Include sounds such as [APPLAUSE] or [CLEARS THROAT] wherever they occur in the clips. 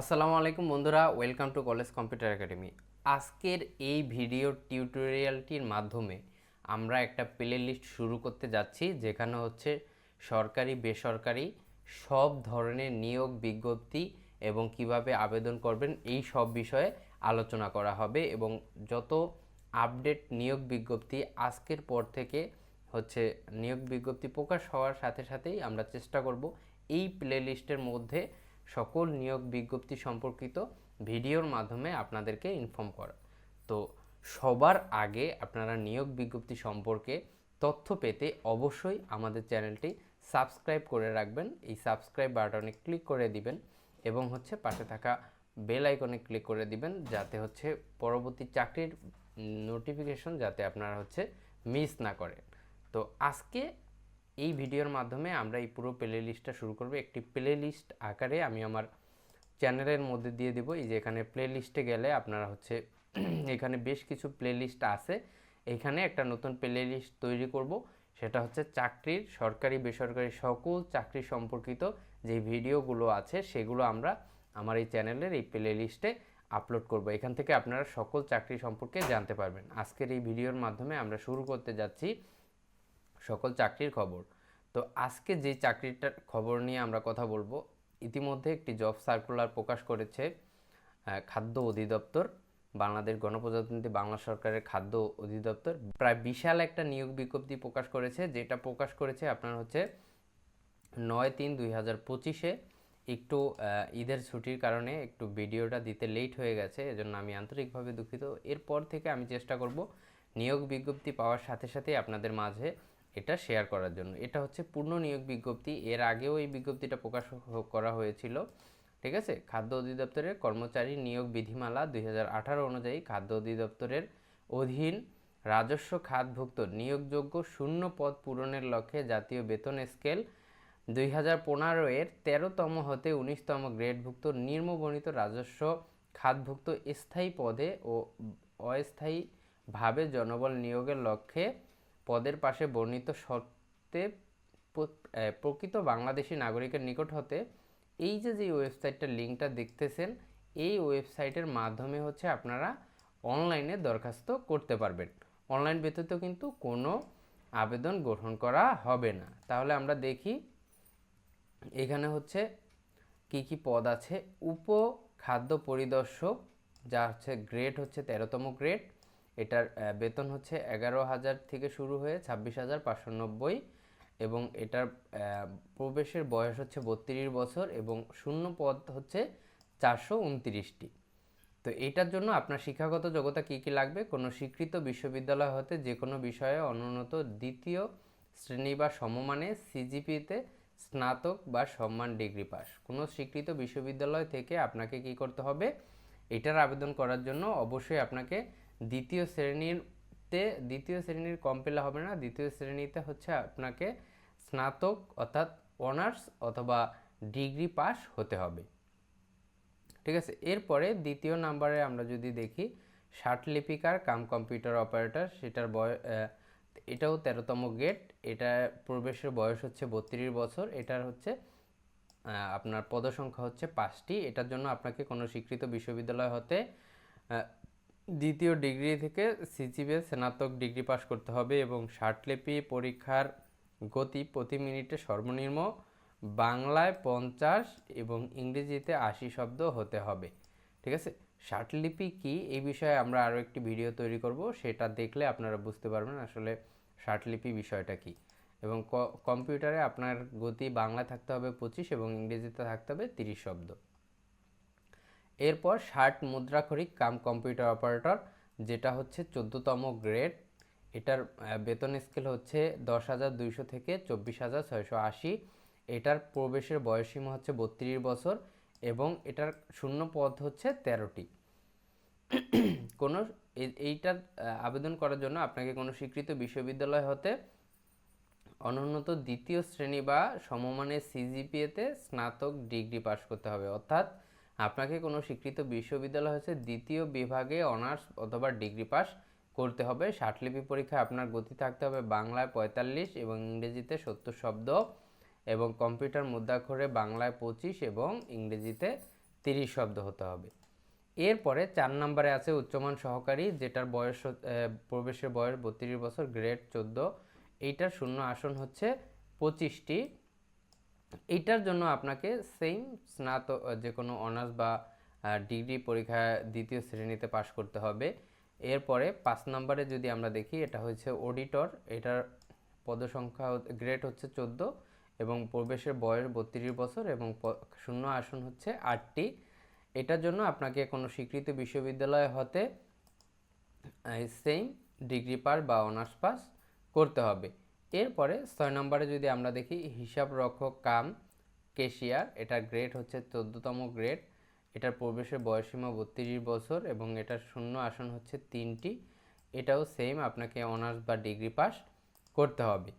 আসসালামু আলাইকুম বন্ধুরা welcome to college computer academy আজকের এই ভিডিও টিউটোরিয়ালটির মাধ্যমে আমরা একটা প্লে লিস্ট শুরু করতে যাচ্ছি, যেখানে হচ্ছে সরকারি, বেসরকারি সব ধরনের নিয়োগ বিজ্ঞপ্তি এবং কীভাবে আবেদন করবেন, এই সব বিষয়ে আলোচনা করা হবে এবং যত আপডেট নিয়োগ বিজ্ঞপ্তি আজকের পর থেকে হচ্ছে নিয়োগ বিজ্ঞপ্তি প্রকাশ হওয়ার সাথে সাথেই আমরা চেষ্টা করব এই প্লে লিস্টের মধ্যে সকল নিয়োগ বিজ্ঞপ্তি সম্পর্কিত ভিডিওর মাধ্যমে আপনাদেরকে ইনফর্ম করা। তো সবার আগে আপনারা নিয়োগ বিজ্ঞপ্তি সম্পর্কে তথ্য পেতে অবশ্যই আমাদের চ্যানেলটি সাবস্ক্রাইব করে রাখবেন। এই সাবস্ক্রাইব বাটনে ক্লিক করে দিবেন এবং হচ্ছে পাশে থাকা বেল আইকনে ক্লিক করে দিবেন যাতে হচ্ছে পরবর্তী চাকরির নোটিফিকেশন যাতে আপনারা হচ্ছে মিস না করেন। তো আজকে এই ভিডিওর মাধ্যমে আমরা এই পুরো প্লে লিস্টটা শুরু করব। একটি প্লে লিস্ট আকারে আমি আমার চ্যানেলের মধ্যে দিয়ে দেবো। এই যে এখানে প্লে লিস্টে গেলে আপনারা হচ্ছে [CLEARS THROAT] এখানে বেশ কিছু প্লে লিস্ট আছে। এখানে একটা নতুন প্লে লিস্ট তৈরি করব। সেটা হচ্ছে চাকরির, সরকারি, বেসরকারি সকল চাকরি সম্পর্কিত যে ভিডিওগুলো আছে, সেগুলো আমরা আমার এই চ্যানেলের এই প্লে লিস্টে আপলোড করব। এখান থেকে আপনারা সকল চাকরি সম্পর্কে জানতে পারবেন। আজকের এই ভিডিওর মাধ্যমে আমরা শুরু করতে যাচ্ছি সকল চাকরির খবর। তো আজকে যে চাকরিটার খবর নিয়ে আমরা কথা বলব, ইতিমধ্যে একটি জব সার্কুলার প্রকাশ করেছে খাদ্য অধিদপ্তর, বাংলাদেশ গণপ্রজাতন্ত্রী বাংলা সরকারের খাদ্য অধিদপ্তর। প্রায় বিশাল একটা নিয়োগ বিজ্ঞপ্তি প্রকাশ করেছে, যেটা প্রকাশ করেছে আপনার হচ্ছে নয় তিন দুই হাজার পঁচিশে। একটু ঈদের ছুটির কারণে একটু ভিডিওটা দিতে লেট হয়ে গেছে, এজন্য আমি আন্তরিকভাবে দুঃখিত। এরপর থেকে আমি চেষ্টা করব নিয়োগ বিজ্ঞপ্তি পাওয়ার সাথে সাথে আপনাদের মাঝে এটা শেয়ার করার জন্য। এটা হচ্ছে পূর্ণ নিয়োগ বিজ্ঞপ্তি। এর আগেও এই বিজ্ঞপ্তিটা প্রকাশ করা হয়েছিল। ঠিক আছে? খাদ্য অধিদপ্তরের কর্মচারী নিয়োগ বিধিমালা দুই হাজার আঠারো অনুযায়ী খাদ্য অধিদপ্তরের অধীন রাজস্ব খাতভুক্ত নিয়োগযোগ্য শূন্য পদ পূরণের লক্ষ্যে জাতীয় বেতন স্কেল দুই হাজার পনেরো এর তেরোতম হতে উনিশতম গ্রেডভুক্ত নিম্নবর্ণিত রাজস্ব খাতভুক্ত স্থায়ী পদে ও অস্থায়ীভাবে জনবল নিয়োগের লক্ষ্যে পদের পাশে বর্ণিত শর্তে প্রকৃত বাংলাদেশি নাগরিকের নিকট হতে এই যে যে ওয়েবসাইটটার লিঙ্কটা দেখতেছেন, এই ওয়েবসাইটের মাধ্যমে হচ্ছে আপনারা অনলাইনে দরখাস্ত করতে পারবেন। অনলাইন ব্যতীত কিন্তু কোনো আবেদন গ্রহণ করা হবে না। তাহলে আমরা দেখি, এখানে হচ্ছে কি কি পদ আছে। উপ খাদ্য পরিদর্শক, যা হচ্ছে গ্রেড হচ্ছে তেরোতম গ্রেড এটার বেতন হচ্ছে এগারো হাজার থেকে শুরু হয়ে ছাব্বিশ হাজার পাঁচশো নব্বই এবং এটার প্রবেশের বয়স হচ্ছে বত্রিশ বছর এবং শূন্য পদ হচ্ছে চারশো উনত্রিশটি। তো এটার জন্য আপনার শিক্ষাগত যোগ্যতা কী কী লাগবে? কোনো স্বীকৃত বিশ্ববিদ্যালয় হতে যে কোনো বিষয়ে অনুন্নত দ্বিতীয় শ্রেণি বা সমমানে সিজিপিতে স্নাতক বা সম্মান ডিগ্রি পাস। কোনো স্বীকৃত বিশ্ববিদ্যালয় থেকে আপনাকে কি করতে হবে? এটার আবেদন করার জন্য অবশ্যই আপনাকে দ্বিতীয় শ্রেণীতে, দ্বিতীয় শ্রেণির কম পেলে হবে না, দ্বিতীয় শ্রেণীতে হচ্ছে আপনাকে স্নাতক অর্থাৎ অনার্স অথবা ডিগ্রি পাস হতে হবে। ঠিক আছে? এরপরে দ্বিতীয় নাম্বারে আমরা যদি দেখি ষাট লিপিকার কাম কম্পিউটার অপারেটর সেটার বয় এটাও তেরোতম গেট এটা প্রবেশের বয়স হচ্ছে বত্রিশ বছর, এটার হচ্ছে আপনার পদসংখ্যা হচ্ছে পাঁচটি, এটার জন্য আপনাকে কোনো স্বীকৃত বিশ্ববিদ্যালয় হতে দ্বিতীয় ডিগ্রি থেকে সিজিপিএ স্নাতক ডিগ্রি পাস করতে হবে এবং ষাটলিপি পরীক্ষার গতি প্রতি মিনিটে সর্বনিম্ন বাংলায় পঞ্চাশ এবং ইংরেজিতে আশি শব্দ হতে হবে। ঠিক আছে? ষাটলিপি কি? এই বিষয়ে আমরা আরও একটি ভিডিও তৈরি করব। সেটা দেখলে আপনারা বুঝতে পারবেন আসলে ষাটলিপি বিষয়টা কি। এবং কম্পিউটারে আপনার গতি বাংলায় থাকতে হবে পঁচিশ এবং ইংরেজিতে থাকতে হবে তিরিশ শব্দ। এরপর ষাট মুদ্রাক্ষরিক কাম কম্পিউটার অপারেটর, যেটা হচ্ছে চোদ্দোতম গ্রেড। এটার বেতন স্কেল হচ্ছে দশ হাজার দুইশো থেকে চব্বিশ হাজার ছয়শো আশি। এটার প্রবেশের বয়সীমা হচ্ছে বত্রিশ বছর এবং এটার শূন্য পদ হচ্ছে তেরোটি। কোনো, এই- এইটার আবেদন করার জন্য আপনাকে কোনো স্বীকৃত বিশ্ববিদ্যালয় হতে অনুন্নত দ্বিতীয় শ্রেণি বা সমমানের সিজিপিএতে স্নাতক ডিগ্রি পাশ করতে হবে। অর্থাৎ আপনাকে কোনো স্বীকৃত বিশ্ববিদ্যালয় হচ্ছে দ্বিতীয় বিভাগে অনার্স অথবা ডিগ্রি পাস করতে হবে। ষাটলিপি পরীক্ষায় আপনার গতি থাকতে হবে বাংলায় পঁয়তাল্লিশ এবং ইংরেজিতে সত্তর শব্দ এবং কম্পিউটার মুদ্রাক্ষরে বাংলায় পঁচিশ এবং ইংরেজিতে তিরিশ শব্দ হতে হবে। এরপরে চার নম্বরে আছে উচ্চমান সহকারী, যেটার বয়স প্রবেশের বয়স বত্রিশ বছর, গ্রেড চোদ্দ। এইটার শূন্য আসন হচ্ছে পঁচিশটি। এইটার জন্য আপনাকে সেম স্নাতক যে কোনো অনার্স বা ডিগ্রি পরীক্ষা দ্বিতীয় শ্রেণীতে পাশ করতে হবে। এরপরে পাঁচ নম্বরে যদি আমরা দেখি, এটা হচ্ছে অডিটর এটার পদসংখ্যা গ্রেড হচ্ছে চোদ্দ এবং প্রবেশের বয়স বত্রিশ বছর এবং শূন্য আসন হচ্ছে আটটি। এটার জন্য আপনাকে কোনো স্বীকৃত বিশ্ববিদ্যালয় হতে সেম ডিগ্রি পাস বা অনার্স পাস করতে হবে। এরপরে ছয় নম্বরে যদি আমরা দেখি হিসাব রক্ষক কাম, কেশিয়ার, এটার গ্রেড হচ্ছে চোদ্দতম গ্রেড এটার প্রবেশের বয়সীমা বত্রিশ বছর এবং এটার শূন্য আসন হচ্ছে তিনটি, এটাও সেম আপনাকে অনার্স বা ডিগ্রি পাস করতে হবে।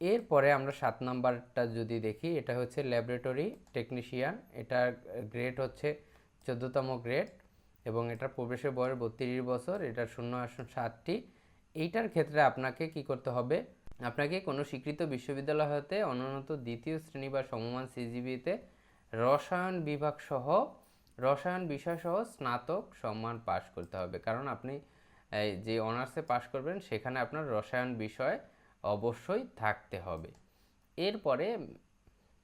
এরপরে আমরা সাত নাম্বারটা যদি দেখি, এটা হচ্ছে ল্যাবরেটরি টেকনিশিয়ান এটার গ্রেড হচ্ছে চোদ্দতম গ্রেড এবং এটার প্রবেশের বয়স বত্রিশ বছর, এটার শূন্য আসন সাতটি, এইটার ক্ষেত্রে আপনাকে কি করতে হবে? আপনাকে কোনো স্বীকৃত বিশ্ববিদ্যালয় হতে অনুন্নত দ্বিতীয় শ্রেণি বা সমমান সিজিবিতে রসায়ন বিভাগ সহ, রসায়ন বিষয় সহ স্নাতক সম্মান পাশ করতে হবে। কারণ আপনি যে অনার্সে পাশ করবেন, সেখানে আপনার রসায়ন বিষয় অবশ্যই থাকতে হবে। এরপরে,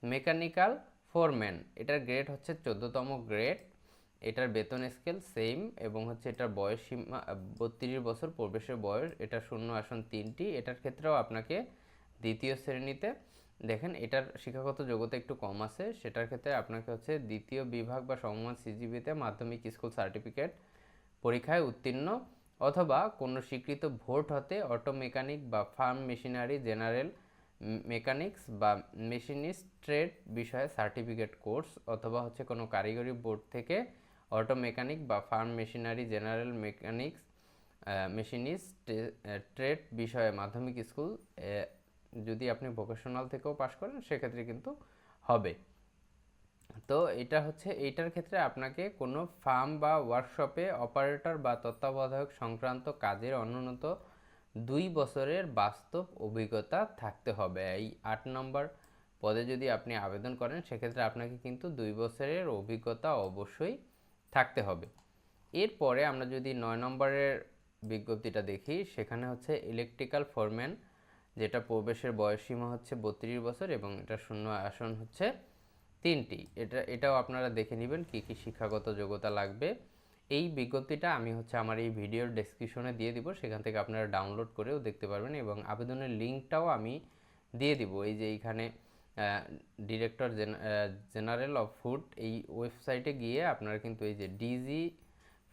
মেকানিক্যাল ফোরম্যান, এটার গ্রেড হচ্ছে চোদ্দতম গ্রেড এটার বেতন স্কেল সেম এবং হচ্ছে এটার বয়স সীমা বত্রিশ বছর প্রবেশের বয়স, এটা শূন্য আসন তিনটি। এটার ক্ষেত্রেও আপনাকে দ্বিতীয় শ্রেণীতে, দেখেন এটার শিক্ষাগত যোগ্যতা একটু কম আছে, সেটার ক্ষেত্রে আপনাকে হচ্ছে দ্বিতীয় বিভাগ বা সমমান সিজিবিতে মাধ্যমিক স্কুল সার্টিফিকেট পরীক্ষায় উত্তীর্ণ অথবা কোনো স্বীকৃত ভোট হতে অটো মেকানিক বা ফার্ম মেশিনারি জেনারেল মেকানিক্স বা মেশিনিস্ট ট্রেড বিষয়ে সার্টিফিকেট কোর্স অথবা হচ্ছে কোনো কারিগরি বোর্ড থেকে অটো মেকানিক বা farm machinery, general mechanics machinist trade বিষয়ে মাধ্যমিক স্কুল যদি আপনি ভোকেশনাল থেকেও পাশ করেন, সেক্ষেত্রে কিন্তু হবে। তো এটা হচ্ছে, এইটার ক্ষেত্রে আপনাকে কোনো ফার্ম বা ওয়ার্কশপে অপারেটর বা তত্ত্বাবধায়ক সংক্রান্ত কাজের অনুন্নত দুই বছরের বাস্তব অভিজ্ঞতা থাকতে হবে। এই আট নম্বর পদে যদি আপনি আবেদন করেন, সেক্ষেত্রে আপনাকে কিন্তু দুই বছরের অভিজ্ঞতা অবশ্যই থাকতে হবে। এরপরে আমরা যদি নয় নম্বরের বিজ্ঞপ্তিটা দেখি, সেখানে হচ্ছে ইলেকট্রিক্যাল ফোরম্যান যেটা প্রবেশের বয়সসীমা হচ্ছে বত্রিশ বছর এবং এটা শূন্য আসন হচ্ছে তিনটি। এটা, এটাও আপনারা দেখে নেবেন কী কী শিক্ষাগত যোগ্যতা লাগবে। এই বিজ্ঞপ্তিটা আমি হচ্ছে আমার এই ভিডিওর ডেসক্রিপশনে দিয়ে দিব, সেখান থেকে আপনারা ডাউনলোড করেও দেখতে পারবেন এবং আবেদনের লিঙ্কটাও আমি দিয়ে দিব। এই যে এইখানে ডিরেক্টর জেনারেল অফ ফুড এই ওয়েবসাইটে গিয়ে আপনারা কিন্তু এই যে DG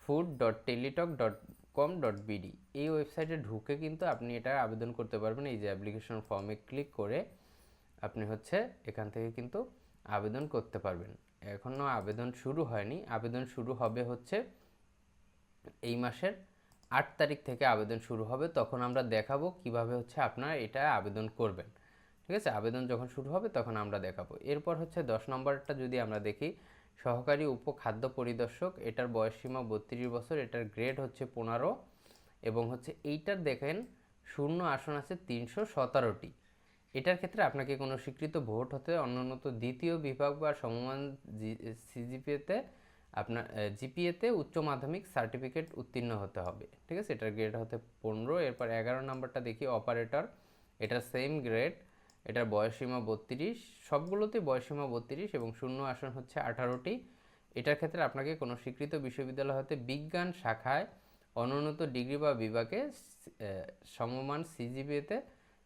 food dot Teletalk dot com dot BD এই ওয়েবসাইটে ঢুকে কিন্তু আপনি এটা আবেদন করতে পারবেন। এই যে অ্যাপ্লিকেশন ফর্মে ক্লিক করে আপনি হচ্ছে এখান থেকে কিন্তু আবেদন করতে পারবেন। এখনও আবেদন শুরু হয়নি। আবেদন শুরু হবে হচ্ছে এই মাসের আট তারিখ থেকে আবেদন শুরু হবে। তখন আমরা দেখাবো কীভাবে হচ্ছে আপনারা এটা আবেদন করবেন। ঠিক আছে? আবেদন যখন শুরু হবে তখন আমরা দেখাবো। এরপর হচ্ছে দশ নম্বরটা যদি আমরা দেখি, সহকারী উপখাদ্য পরিদর্শক, এটার বয়সসীমা বত্রিশ বছর, এটার গ্রেড হচ্ছে পনেরো এবং হচ্ছে এইটার দেখেন শূন্য আসন আছে তিনশো সতেরোটি। এটার ক্ষেত্রে আপনাকে কোনো স্বীকৃত ভোট হতে অন্যনত দ্বিতীয় বিভাগ বা সমমান সিজিপিএতে আপনার জিপিএতে উচ্চ মাধ্যমিক সার্টিফিকেট উত্তীর্ণ হতে হবে। ঠিক আছে? এটার গ্রেড হতে পনেরো। এরপর এগারো নম্বরটা দেখি অপারেটর এটার সেম গ্রেড এটার বয়সসীমা বত্রিশ সবগুলোতে বয়সসীমা বত্রিশ এবং শূন্য আসন হচ্ছে আঠারোটি। এটার ক্ষেত্রে আপনাকে কোনো স্বীকৃত বিশ্ববিদ্যালয় হতে বিজ্ঞান শাখায় অনুন্নত ডিগ্রি বা বিভাগে সমমান সিজিপিএতে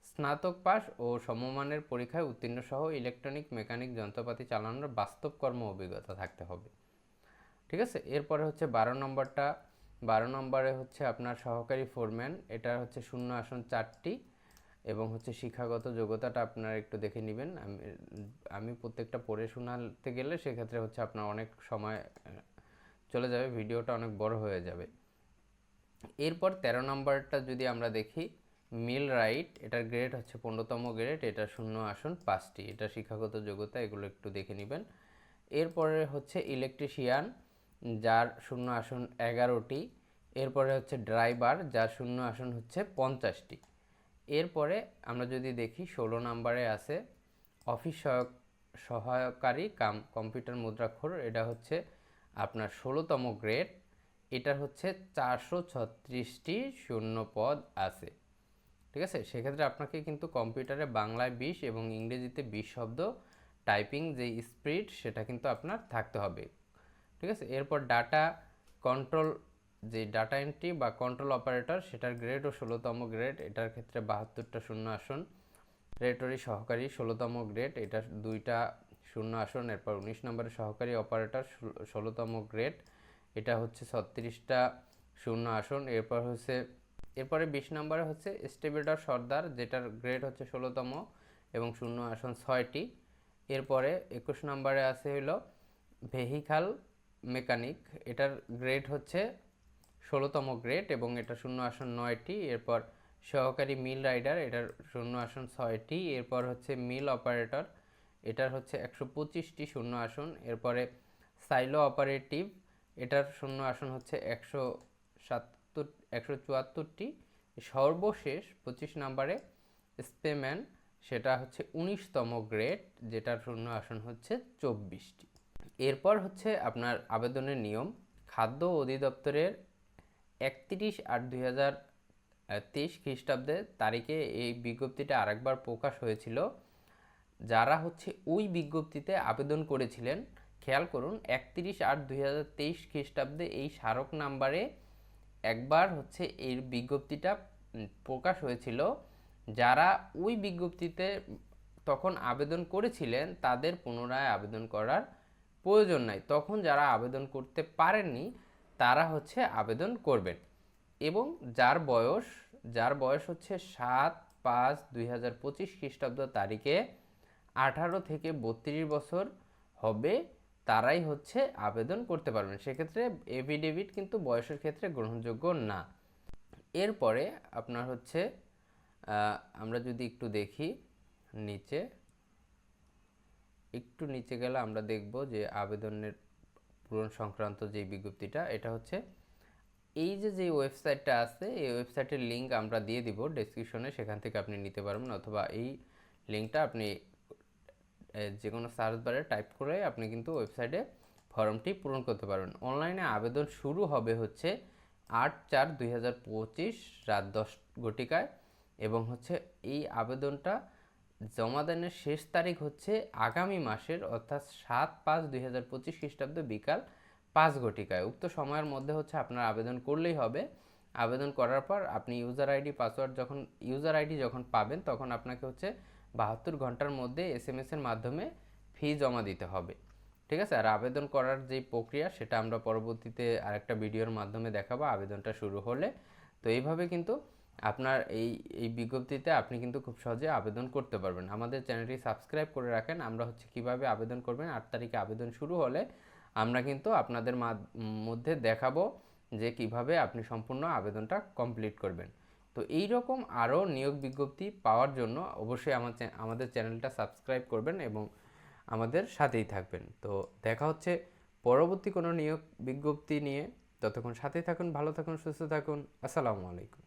স্নাতক পাস ও সমমানের পরীক্ষায় উত্তীর্ণ সহ ইলেকট্রনিক, মেকানিক, যন্ত্রপাতি চালানোর বাস্তব কর্ম অভিজ্ঞতা থাকতে হবে। ঠিক আছে? এরপরে হচ্ছে বারো নম্বরটা। বারো নম্বরে হচ্ছে আপনার সহকারী ফোরম্যান। এটা হচ্ছে শূন্য আসন চারটি। এবং হচ্ছে শিক্ষাগত যোগ্যতাটা আপনারা একটু দেখে নেবেন। আমি আমি প্রত্যেকটা পড়ে শোনাতে গেলে সেক্ষেত্রে হচ্ছে আপনার অনেক সময়, চলে যাবে, ভিডিওটা অনেক বড় হয়ে যাবে। এরপর তেরো নম্বরটা যদি আমরা দেখি, মিল রাইট, এটার গ্রেড হচ্ছে পনেরোতম গ্রেড, এটা শূন্য আসন, পাঁচটি। এটা শিক্ষাগত যোগ্যতা, এগুলো একটু দেখে নেবেন। এরপরে হচ্ছে ইলেকট্রিশিয়ান, যার শূন্য আসন এগারোটি। এরপরে হচ্ছে ড্রাইভার, যার শূন্য আসন হচ্ছে পঞ্চাশটি। এরপরে আমরা যদি দেখি ষোলো নম্বরে আছে অফিস সহায়ক, সহায়কারী কাম, কম্পিউটার মুদ্রাক্ষর, এটা হচ্ছে আপনার ষোলোতম গ্রেড। এটার হচ্ছে চারশো ছত্রিশটি শূন্য পদ আছে। ঠিক আছে? সেক্ষেত্রে আপনাকে কিন্তু কম্পিউটারে বাংলায় বিশ এবং ইংরেজিতে বিশ শব্দ, টাইপিং যে স্পিড, সেটা কিন্তু আপনার থাকতে হবে। ঠিক আছে? এরপর ডাটা কন্ট্রোল যে ডাটা এন্ট্রি বা কন্ট্রোল অপারেটর সেটার গ্রেডও ষোলোতম গ্রেড এটার ক্ষেত্রে বাহাত্তরটা শূন্য আসন। রেটরি সহকারী, ষোলোতম গ্রেড এটা দুইটা শূন্য আসন। এরপর উনিশ নম্বরের সহকারী অপারেটর ষোলোতম গ্রেড এটা হচ্ছে ছত্রিশটা শূন্য আসন। এরপর হচ্ছে, এরপরে বিশ নম্বরে হচ্ছে স্টেবিলিটার সর্দার যেটার গ্রেড হচ্ছে ষোলোতম এবং শূন্য আসন ছয়টি। এরপরে একুশ নম্বরে আছে হলো ভেহিকাল মেকানিক এটার গ্রেড হচ্ছে ষোলোতম গ্রেড এবং এটা শূন্য আসন নয়টি, এরপর সহকারী মিল রাইডার, এটার শূন্য আসন ছয়টি, এরপর হচ্ছে মিল অপারেটর, এটার হচ্ছে একশো পঁচিশটি শূন্য আসন, এরপরে সাইলো অপারেটিভ, এটার শূন্য আসন হচ্ছে একশো সাতাত্তর একশো চুয়াত্তরটি, সর্বশেষ পঁচিশ নম্বরে স্পেম্যান সেটা হচ্ছে উনিশতম গ্রেড যেটার শূন্য আসন হচ্ছে চব্বিশটি। এরপর হচ্ছে আপনার আবেদনের নিয়ম, খাদ্য অধিদপ্তরের একত্রিশ আট দুই হাজার তেইশ খ্রিস্টাব্দে তারিখে এই বিজ্ঞপ্তিটা আরেকবার প্রকাশ হয়েছিল। যারা হচ্ছে ওই বিজ্ঞপ্তিতে আবেদন করেছিলেন, খেয়াল করুন, একত্রিশ আট দুই হাজার তেইশ খ্রিস্টাব্দে এই স্মারক নাম্বারে একবার হচ্ছে এই বিজ্ঞপ্তিটা প্রকাশ হয়েছিল। যারা ওই বিজ্ঞপ্তিতে তখন আবেদন করেছিলেন, তাদের পুনরায় আবেদন করার প্রয়োজন নাই। তখন যারা আবেদন করতে পারেননি তারা হচ্ছে আবেদন করবেন। এবং যার বয়স যার বয়স হচ্ছে সাত পাঁচ দুই হাজার পঁচিশ খ্রিস্টাব্দ তারিখে আঠারো থেকে বত্রিশ বছর হবে, তারাই হচ্ছে আবেদন করতে পারবেন। সেক্ষেত্রে এফিডেভিট কিন্তু বয়সের ক্ষেত্রে গ্রহণযোগ্য না। এরপরে আপনার হচ্ছে আমরা যদি একটু দেখি নিচে, একটু নিচে গেলে আমরা দেখব যে আবেদনের পূরণ সংক্রান্ত যে বিজ্ঞপ্তিটা, এটা হচ্ছে এই যে যে ওয়েবসাইটটা আছে, এই ওয়েবসাইটের লিঙ্ক আমরা দিয়ে দিব ডেসক্রিপশনে সেখান থেকে আপনি নিতে পারবেন অথবা এই লিঙ্কটা আপনি যে কোনো সার্চ বারে টাইপ করে আপনি কিন্তু ওয়েবসাইটে ফর্মটি পূরণ করতে পারবেন। অনলাইনে আবেদন শুরু হবে হচ্ছে আট চার দুই রাত দশ ঘটিকায় এবং হচ্ছে এই আবেদনটা জমাদানের শেষ তারিখ হচ্ছে আগামী মাসের, অর্থাৎ সাত পাঁচ দুই হাজার পঁচিশ খ্রিস্টাব্দ বিকাল পাঁচ ঘটিকায়। উক্ত সময়ের মধ্যে হচ্ছে আপনার আবেদন করলেই হবে। আবেদন করার পর আপনি ইউজার আইডি পাসওয়ার্ড যখন ইউজার আইডি যখন পাবেন, তখন আপনাকে হচ্ছে বাহাত্তর ঘণ্টার মধ্যে এস এম এসের মাধ্যমে ফি জমা দিতে হবে। ঠিক আছে? আর আবেদন করার যে প্রক্রিয়া, সেটা আমরা পরবর্তীতে আরেকটা ভিডিওর মাধ্যমে দেখাবো। আবেদনটা শুরু হলে। তো এইভাবে কিন্তু আপনার এই এই বিজ্ঞপ্তিতে আপনি কিন্তু খুব সহজে আবেদন করতে পারবেন। আমাদের চ্যানেলটি সাবস্ক্রাইব করে রাখেন। আমরা হচ্ছে কীভাবে আবেদন করবেন, আট তারিখে আবেদন শুরু হলে আমরা কিন্তু আপনাদের মধ্যে দেখাবো যে কীভাবে আপনি সম্পূর্ণ আবেদনটা কমপ্লিট করবেন। তো এই রকম আরও নিয়োগ বিজ্ঞপ্তি পাওয়ার জন্য অবশ্যই আমার আমাদের চ্যানেলটা সাবস্ক্রাইব করবেন এবং আমাদের সাথেই থাকবেন। তো দেখা হচ্ছে পরবর্তী কোনো নিয়োগ বিজ্ঞপ্তি নিয়ে। ততক্ষণ সাথেই থাকুন, ভালো থাকুন, সুস্থ থাকুন। আসসালামু আলাইকুম।